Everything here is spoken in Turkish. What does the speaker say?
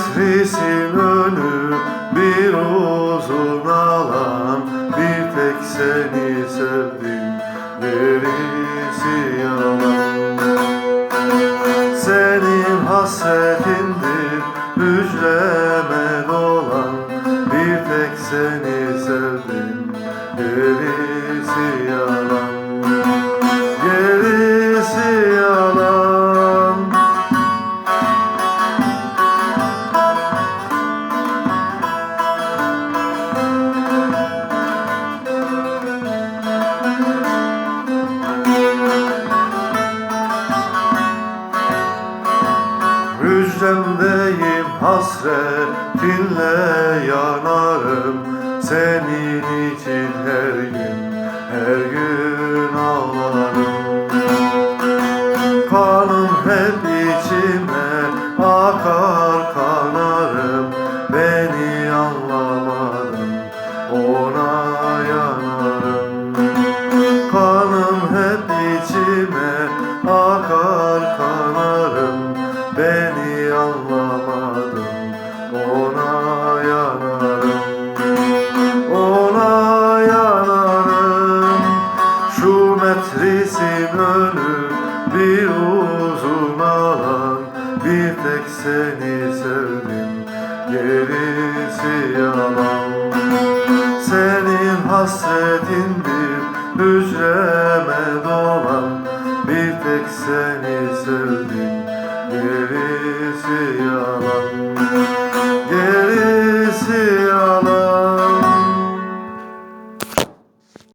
Şu metrisin önü bir uzun alan Bir tek seni sevdim gerisi yalan? Senin hasretindir hücreme dolan Bir tek seni sevdim gerisi yalan Hücremdeyim hasretinle yanarım. Senin için her gün, her gün bir uzun alan Bir tek seni sevdim. Gerisi yalan. Senin hasretindir hücreme dolan. Bir tek seni sevdim. Gerisi yalan